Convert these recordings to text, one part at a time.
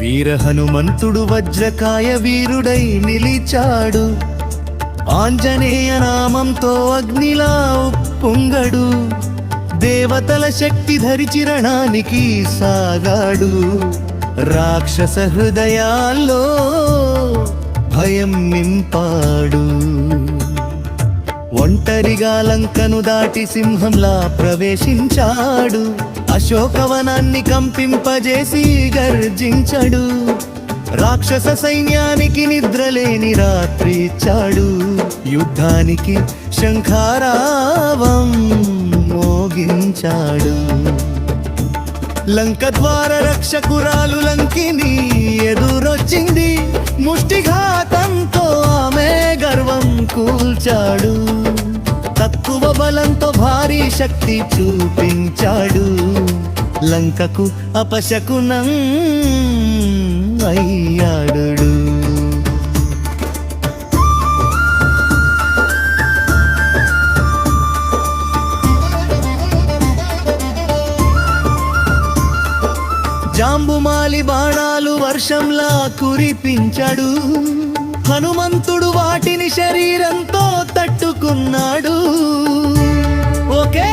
వీర హనుమంతుడు వజ్రకాయ వీరుడై నిలిచాడు. ఆంజనేయ నామంతో అగ్నిలా ఉప్పొంగడు. దేవతల శక్తి ధరిచిరణానికి సాగాడు. రాక్షస హృదయాల్లో భయం నింపాడు. ఒంటరిగా లంకను దాటి సింహంలా ప్రవేశించాడు. అశోకవనాన్ని కంపింపజేసి గర్జించడు. రాక్షస సైన్యానికి నిద్రలేని రాత్రి ఇచ్చాడు. యుద్ధానికి శంఖారావం మోగించాడు. లంక ద్వార రక్షకురాలు లంకిని ఎదురొచ్చింది. ముష్టిఘాతంతో ఆమె గర్వం కూల్చాడు. తక్కువ బలంతో భారీ శక్తి చూపించాడు. లంకకు అపశకునం అయ్యాడు. జాంబుమాలి బాణాలు వర్షంలా కురిపించాడు. హనుమంతుడు వాటిని శరీరంతో తట్టుకున్నాడు. ఒకే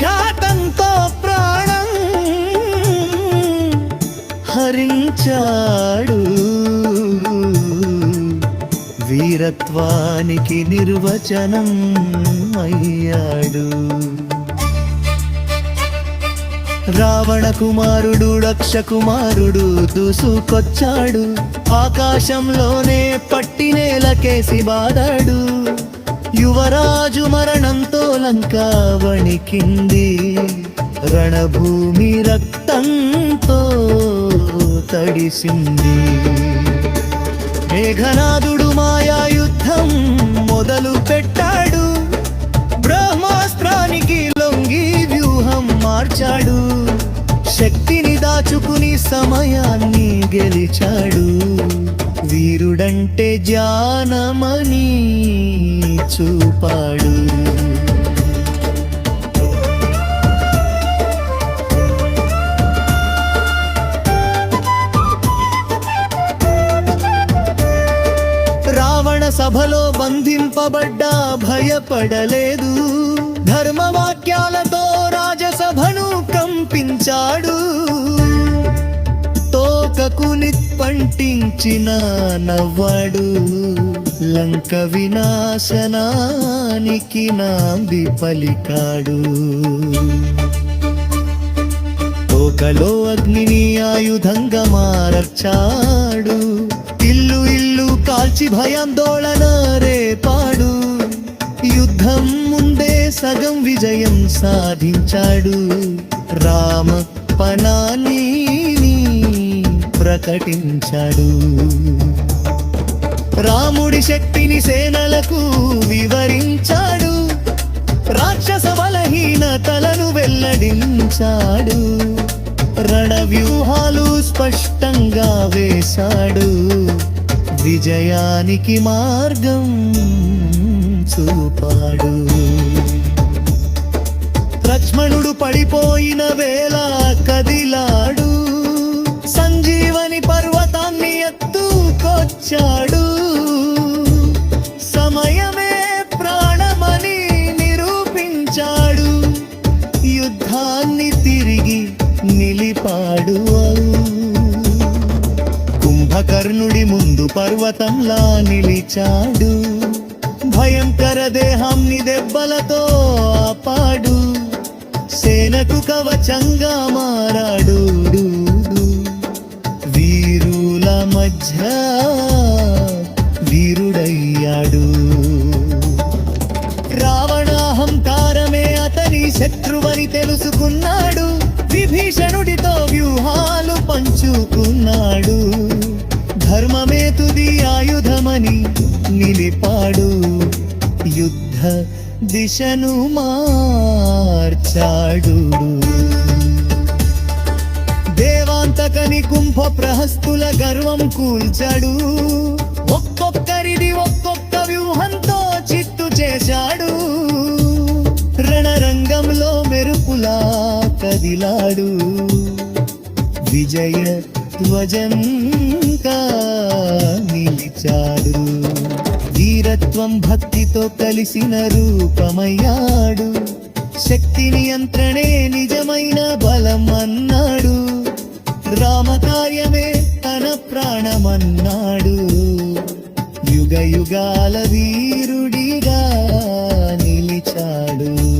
ఘాతంతో ప్రాణం హరించాడు. వీరత్వానికి నిర్వచనం అయ్యాడు. రావణ కుమారుడు రక్ష కుమారుడు దూసుకొచ్చాడు. ఆకాశంలోనే పట్టి నేలకేసి బాదాడు. యువరాజు మరణంతో లంక వణికింది. రణభూమి రక్తంతో తడిసింది. మేఘనాథుడు మాయా యుద్ధం మొదలు పెట్టాడు. బ్రహ్మాస్త్రానికి లొంగి వ్యూహం మార్చాడు. శక్తిని దాచుకుని సమయాన్ని గెలిచాడు. వీరుడంటే జానమని చూపాడు. రావణ సభలో బంధింపబడ్డా భయపడలేదు. ధర్మవాక్యాలతో కంపించాడు తోకకు నిప్పంటించిన నవ్వాడు. లంక వినాశనానికి నాంది పలికాడు. తోకలో అగ్నిని ఆయుధంగా మారచాడు. ఇల్లు ఇల్లు కాల్చి భయాందోళన రేపాడు. యుద్ధం ముందే సగం విజయం సాధించాడు. రామ పనాన్ని ప్రకటించాడు. రాముడి శక్తిని సేనలకు వివరించాడు. రాక్షస బలహీనతలను వెల్లడించాడు. రణవ్యూహాలు స్పష్టంగా వేశాడు. విజయానికి మార్గం చూపాడు. లక్ష్మణుడు పడిపోయిన వేళ కదిలాడు. సంజీవని పర్వతాన్ని ఎత్తుకొచ్చాడు. సమయమే ప్రాణమని నిరూపించాడు. యుద్ధాన్ని తిరిగి నిలిపాడు కుంభకర్ణుడి ముందు పర్వతంలా నిలిచాడు. భయంకర దేహాన్ని దెబ్బలతో ఆపాడు. సేనకు కవచంగా మారాడు. వీరుల మధ్య వీరుడయ్యాడు. రావణాహంకారమే అతని శత్రువని తెలుసుకున్నాడు. విభీషణుడితో వ్యూహాలు పంచుకున్నాడు. ధర్మమే తుది ఆయుధమని నిలిపాడు. యుద్ధ దిశను మార్చాడు దేవాంతకని కుంభ ప్రహస్తుల గర్వం కూల్చాడు. ఒక్కొక్కరిది ఒక్కొక్క వ్యూహంతో చిత్తు చేశాడు. రణరంగంలో మెరుపులా కదిలాడు. విజయ ధ్వజంగా నిలిచాడు. వీరత్వం భక్తితో కలిసిన రూపమయ్యాడు. శక్తి నియంత్రణే నిజమైన బలం అన్నాడు. రామకార్యమే తన ప్రాణమన్నాడు. యుగ యుగాల వీరుడిగా నిలిచాడు.